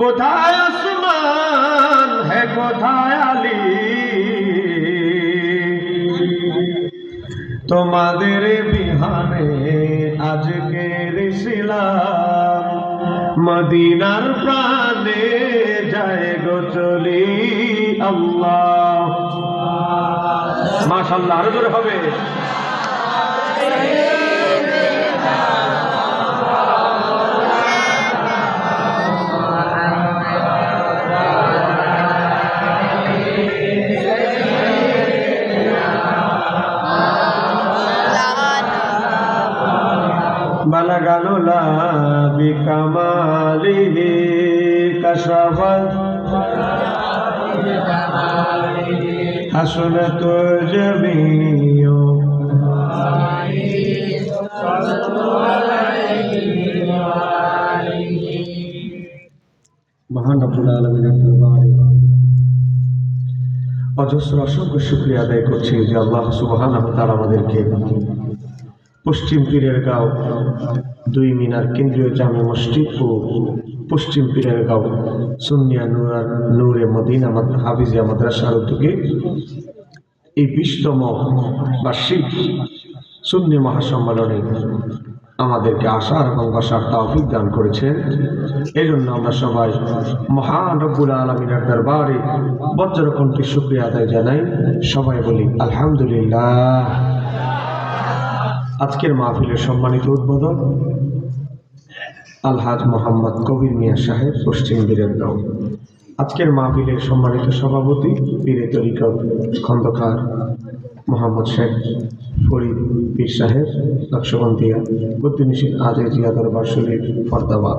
কোথায় আসমান হে কোথায় আলী? তোমাদের বিহানে আজকে ঋষিলাম মদিনার প্রাণে যায় গো চলি আল্লাহ। মাশাল্লাহ আরও জোরে হবে। بلغ العلا بكماله كشفت حسنت جميع মহান রব্বুল আলমিনের দরবারে অজস্র অসংখ্য শুক্রিয়া আদায় করছি যে আল্লাহ সুবহান তার আমাদেরকে পশ্চিম পীরের গাঁও, দুই মিনার কেন্দ্রীয় জামে মসজিদ ও পশ্চিম পীরের গাঁও। সুনিয়া নুরার নূরে মদিনা মাদ- হাফিজিয়া মাদ্রাসার উদ্যোগে এই বিশতম বার্ষিক সুন্নি মহাসম্মেলনে আমাদেরকে আসার এবং বসার তৌফিক দান করেছেন। এই জন্য আমরা সবাই মহান রব্বুল আলমিনের দরবারে বজ্রকণ্ঠে শুক্রিয়া আদায় জানাই। সবাই বলি, আলহামদুলিল্লাহ। আজকের মাহফিলের সম্মানিত উদ্বোধক আলহাজ মোহাম্মদ কবির মিয়া সাহেব, পশ্চিম বীরেরগাঁও আজকের মাহফিলের সম্মানিত সভাপতি বীরে তরিকত খন্দকার মোহাম্মদ শেখ ফরিদ পীর সাহেব, নকশবন্দিয়া বুদ্দিনিসিন আজে জিয়া দরবার শরীফ, ফরদাবাদ।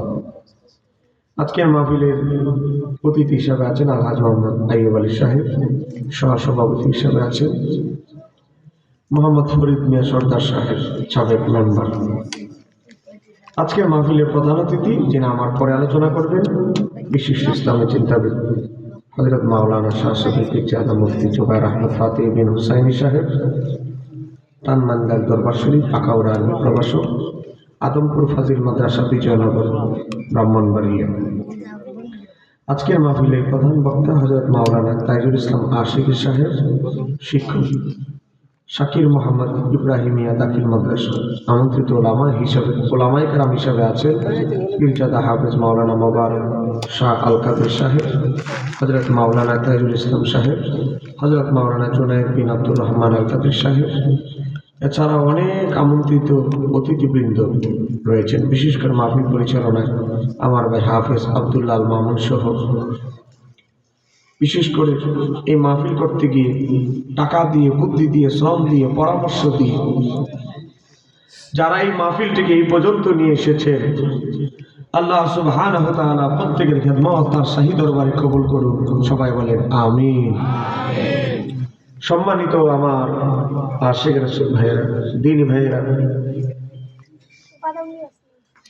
আজকের মাহফিলের অতিথি হিসাবে আছেন আলহাজ মোহাম্মদ আইয়ুব আলী সাহেব, সহসভাপতি হিসাবে আছেন মোহাম্মদ ফরিদ মিয়া সর্দার সাহেব সাবেক মেম্বার। আজকের মাহফিলের প্রধান অতিথি, যিনি আমার পরে আলোচনা করবেন, বিশিষ্ট ইসলামী চিন্তাবিদ হজরত মাওলানা শাহ জাদা মুফতি জুবাইর আহমদ ফাতে বিন হুসাইনি সাহেব টানমান্দার দরবার শরীফ পাকাউড়া আর্মি প্রবাসক আদমপুর ফাজিল মাদ্রাসা, বিজয়নগর, ব্রাহ্মণবাড়িয়া। আজকের মাহফিলের প্রধান বক্তা হজরত মাওলানা তাইজুল ইসলাম আশিক সাহেব, শিক্ষক। শাকির মোহাম্মদ ইব্রাহিমিয়া দাখিল মাদ্রাসা। আমন্ত্রিত ওলামা হিসাবে ওলামাই কারাম হিসাবে আছেন পীরজাদা হাফেজ মাওলানা মোবারক শাহ আল কাদের সাহেব হজরত মাওলানা তাইজুল ইসলাম সাহেব হজরত মাওলানা জুনায়দ বিন আব্দুর রহমান আল কাদের সাহেব। এছাড়া অনেক আমন্ত্রিত অতিথিবৃন্দ রয়েছেন। বিশেষ করে মাহফিল পরিচালনায় আমার ভাই হাফেজ আবদুল্লাহ আল মামুন সহ বিশেষ করে এই মাহফিল করতে গিয়ে টাকা দিয়ে, বুদ্ধি দিয়ে, শ্রম দিয়ে, পরামর্শ দিয়ে যারা এই মাহফিলটিকে এই পর্যন্ত নিয়ে এসেছে, আল্লাহ সুবহানাহু ওয়া প্রত্যেকের খেদমত তার শাহী দরবারে কবুল করুন সবাই বলেন আমি সম্মানিত আমার আশেখ রসুল ভাইয়েরা, দিন ভাইয়েরা,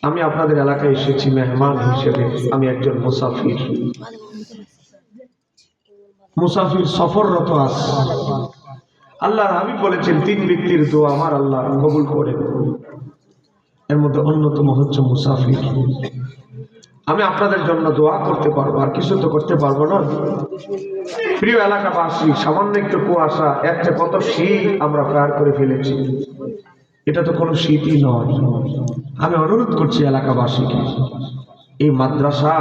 আমি আপনাদের এলাকায় এসেছি মেহমান হিসেবে। আমি একজন মুসাফির। মুসাফির সফররত আস। আল্লাহর হাবিব বলেছেন, তিন ব্যক্তির দোয়া আমার আল্লাহ কবুল করে। এর মধ্যে অন্যতম হচ্ছে মুসাফির। আমি আপনাদের জন্য দোয়া করতে পারব, আর কিছু তো করতে পারব না। প্রিয় এলাকাবাসী, সামান্য একটু কুয়াশা একটা কত শীত আমরা পার করে ফেলেছি। এটা তো কোনো শীতই নয়। আমি অনুরোধ করছি এলাকাবাসীকে, এই মাদ্রাসা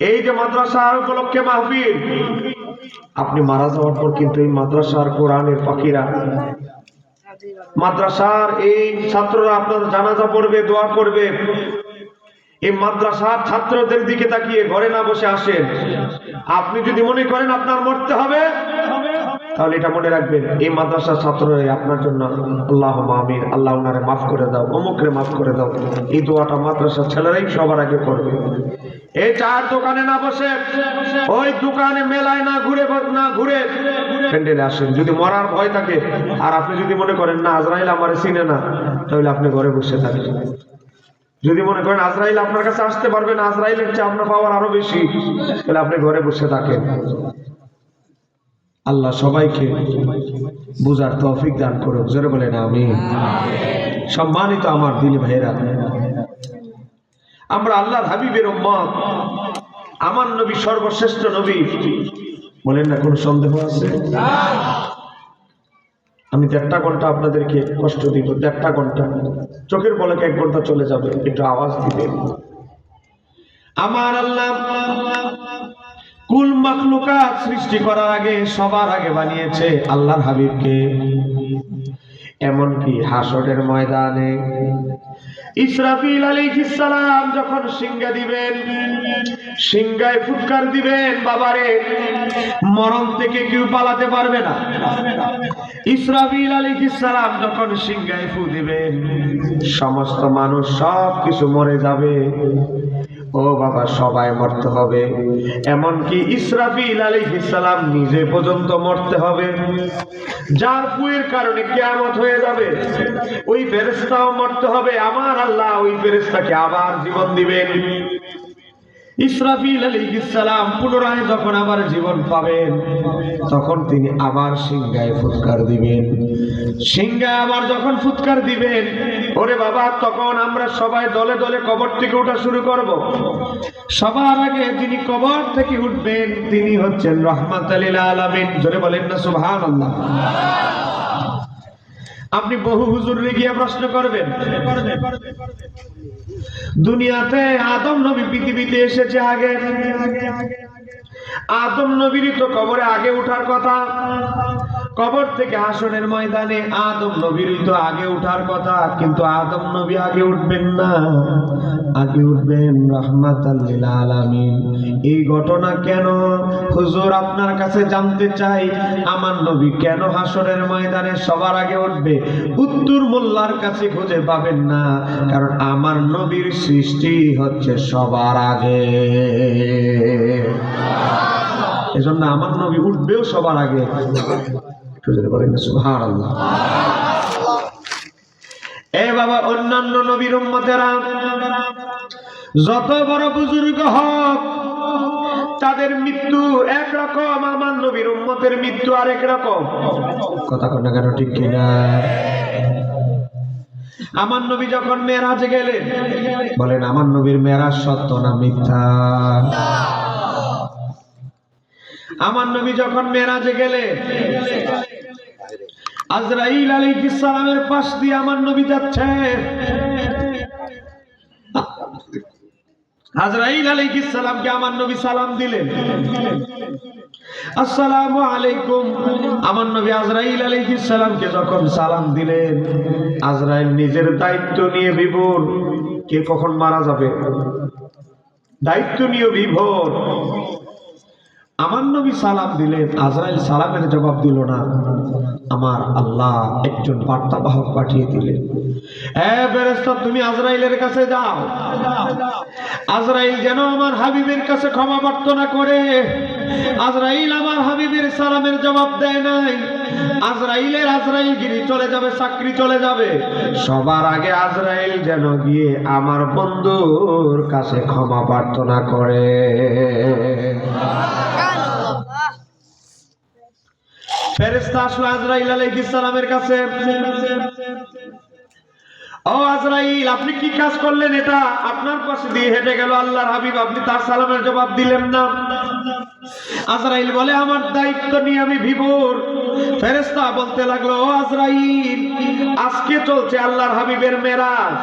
এই যে মাদ্রাসার উপলক্ষে মাহফিল, আপনি মারা যাওয়ার পর কিন্তু এই মাদ্রাসার কোরআনের পাখিরা মাদ্রাসার এই ছাত্ররা আপনার জানাজা পড়বে, দোয়া করবে। এই মাদ্রাসার ছাত্রদের দিকে তাকিয়ে ঘরে না বসে আসেন। আপনি যদি মনে করেন আপনার মরতে হবে তাহলে এটা মনে রাখবেন, এই মাদ্রাসার ছাত্ররা আপনার জন্য আল্লাহ আমিন, আল্লাহ ওনারে মাফ করে দাও, অমুকরে মাফ করে দাও। এই দোয়াটা মাদ্রাসার ছেলেরাই সবার আগে করবে। এই চার দোকানে না বসে, ওই দোকানে মেলায় না ঘুরে না ঘুরে, প্যান্ডেলে আসেন। যদি মরার ভয় থাকে, আর আপনি যদি মনে করেন, না, আজরাইল আমার চিনে না, তাহলে আপনি ঘরে বসে থাকেন। যদি মনে করেন, আজরাইল আপনার কাছে আসতে পারবেন আজরাইলের চেয়ে আপনার পাওয়ার আরও বেশি, তাহলে আপনি ঘরে বসে থাকেন। আল্লাহ সবাইকে বুঝার তৌফিক দান করুন জোরে বলেন আমি সম্মানিত আমার দিনী ভাইয়েরা, আমরা আল্লাহর হাবিবের উম্মত, আমার নবী সর্বশ্রেষ্ঠ নবী। বলেন না, কোনো সন্দেহ আছে? আমি দেড়টা ঘণ্টা আপনাদেরকে কষ্ট দিব, দেড়টা ঘণ্টা। চোখের বলকে এক ঘণ্টা চলে যাবে, একটু আওয়াজ দিবেন। আমার আল্লাহ কুল মাখলুকাত সৃষ্টি করার আগে, সবার আগে বানিয়েছে আল্লাহর হাবিবকে। এমনকি হাসরের ময়দানে ইসরাফিল আলাইহিস সালাম যখন সিংহা দিবেন, সিংহায় ফুৎকার দিবেন, বাবারে, মরণ থেকে কেউ পালাতে পারবে না। ইসরাফিল আলাইহিস সালাম যখন সিংহায় ফু দিবেন, সমস্ত মানুষ সব কিছু মরে যাবে। ও বাবা, সবাই মরতে হবে। এমনকি ইসরাফিল ইলালি সালাম নিজে পর্যন্ত মরতে হবে। যার কুয়ের কারণে কেয়ামত হয়ে যাবে, ওই ফেরেস্তাও মরতে হবে। আমার আল্লাহ ওই ফেরেস্তাকে আবার জীবন দিবেন। ইসরাফিল আলাইহিস সালাম পুনরায় যখন আবার জীবন পাবেন, তখন তিনি আবার সিংহায় ফুৎকার দিবেন। সিংহায় আবার যখন ফুৎকার দিবেন, ওরে বাবা, তখন আমরা সবাই দলে দলে কবর থেকে ওঠা শুরু করব। সবার আগে যিনি কবর থেকে উঠবেন, তিনি হচ্ছেন রহমাত আলীল আলামিন। জোরে বলেন না সুবহানাল্লাহ। আপনি বহু হুজুর গিয়ে প্রশ্ন করবেন। দুনিয়াতে আদম নবী পৃথিবীতে এসেছে আগে। আদম নবীর তো কবরে আগে উঠার কথা। কবর থেকে হাসনের ময়দানে আদম নবীরই তো আগে ওঠার কথা, কিন্তু আদম নবী আগে উঠবেন না। আগে উঠবেন রহমাত আলামিন। এই ঘটনা কেন? হুজুর আপনার কাছে জানতে চাই, আমার নবী কেন হাসনের ময়দানে সবার আগে উঠবে? উত্তর মোল্লার কাছে খুঁজে পাবেন না, কারণ আমার নবীর সৃষ্টি হচ্ছে সবার আগে। এজন্য আমার নবী উঠবেও সবার আগে। এ বাবা, অন্যান্য নবীর যত বড় বুজুর্গ হোক, তাদের মৃত্যু একরকম আমার নবীর উম্মতের মৃত্যু আরেক রকম। কথা কন না কেন, ঠিক কিনা? আমার নবী যখন মেরাজে গেলেন, বলেন, আমার নবীর মেরাজ সত্য না মিথ্যা? আমার নবী যখন মেরাজে গেলেন আজরাইল আলাইহিস সালামের পাশ দিয়ে আমার নবী যাচ্ছে। আজরাইল আলাইহিস আমার নবী সালাম দিলেন। আসসালামু আলাইকুম। আমার নবী আজরাইল আলাইহিস যখন সালাম দিলেন, আজরাইল নিজের দায়িত্ব নিয়ে বিভোর। কে কখন মারা যাবে? দায়িত্ব নিয়ে বিভোর। আমার নবী সালাম দিলেন, আজরাইল সালামের জবাব দিল না। আমার আল্লাহ একজন বার্তাবাহক পাঠিয়ে দিলেন। তুমি আজরাইলের কাছে যাও। আজরাইল যেন আমার হাবিবের কাছে ক্ষমা প্রার্থনা করে। আজরাইল আমার হাবিবের সালামের জবাব দেয় নাই। আজরাইলের আজরাইল গিরি চলে যাবে, চাকরি চলে যাবে। সবার আগে আজরাইল যেন গিয়ে আমার বন্ধুর কাছে ক্ষমা প্রার্থনা করে। ফেরেশতা আসলো আজরাইল আলাইহিস সালামের কাছে। ও আজরাইল, আপনি কি কাজ করলেন এটা? আপনার পাশে দিয়ে হেঁটে গেল আল্লাহর হাবিব, আপনি তার সালামের জবাব দিলেন না। আজরাইল বলে, আমার দায়িত্ব নিয়ে আমি বিভোর। ফেরেশতা বলতে লাগল, ও আজরাইল, আজকে চলছে আল্লাহর হাবিবের মেরাজ।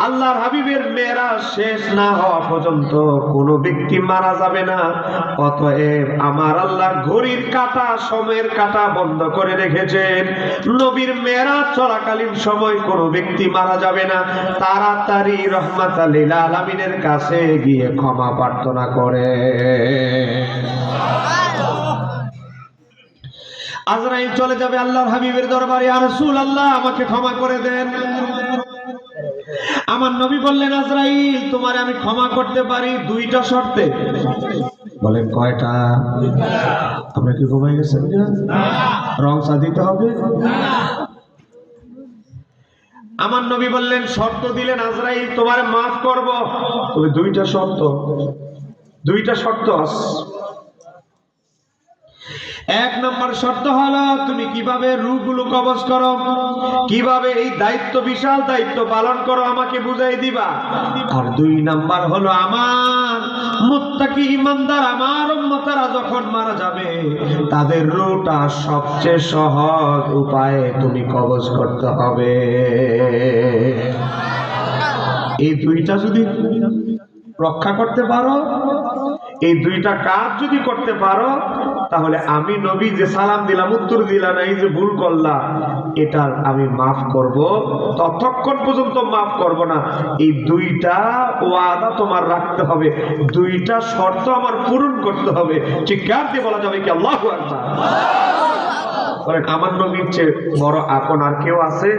আল্লাহর হাবিবের মেরাজ শেষ না হওয়া পর্যন্ত কোনো ব্যক্তি মারা যাবে না। অতএব আমার আল্লাহ ঘড়ির কাটা, সময়ের কাটা বন্ধ করে রেখেছেন। নবীর মেরাজ চলাকালীন সময় কোনো ব্যক্তি মারা যাবে না। তাড়াতাড়ি রহমাত আলীল আলমিনের কাছে গিয়ে ক্ষমা প্রার্থনা করে আজরাইল চলে যাবে আল্লাহর হাবিবের দরবারে, আর রাসূল আল্লাহ আমাকে ক্ষমা করে দেন। আমার নবী বললেন, আজরাইল, তোমার আমি ক্ষমা করতে পারি দুইটা শর্তে। বলেন, কয়টা? আমরা কি ঘুমাই গেছেন? রং দিতে হবে? আমার নবী বললেন, শর্ত দিলেন, আজরাইল, তোমার মাফ করব। তবে দুইটা শর্ত। দুইটা শর্ত আছে। এক নম্বর শর্ত হলো, তুমি কীভাবে রূপগুলো কবজ করো? কীভাবে এই দায়িত্ব, বিশাল দায়িত্ব পালন করো, আমাকে বুঝাই দিবা? আর দুই নাম্বার হলো আমার, মুত্তাকি ইমানদার আমার উম্মতারা যখন মারা যাবে, তাদের রুটা সবচেয়ে সহজ উপায়ে তুমি কবজ করতে হবে। এই দুইটা যদি রক্ষা করতে পারো এই দুইটা কাজ যদি করতে পারো, তাহলে আমি নবী যে সালাম দিলাম, উত্তর দিলাম, এই যে ভুল করলাম, এটার আমি মাফ করব। ততক্ষণ পর্যন্ত মাফ করব না। এই দুইটা ওয়াদা তোমার রাখতে হবে। দুইটা শর্ত আমার পূরণ করতে হবে। চিৎকার দিয়ে বলা যাবে কি? আল্লাহ আমার নবীর চেয়ে বড় আপন আর কেউ আছে?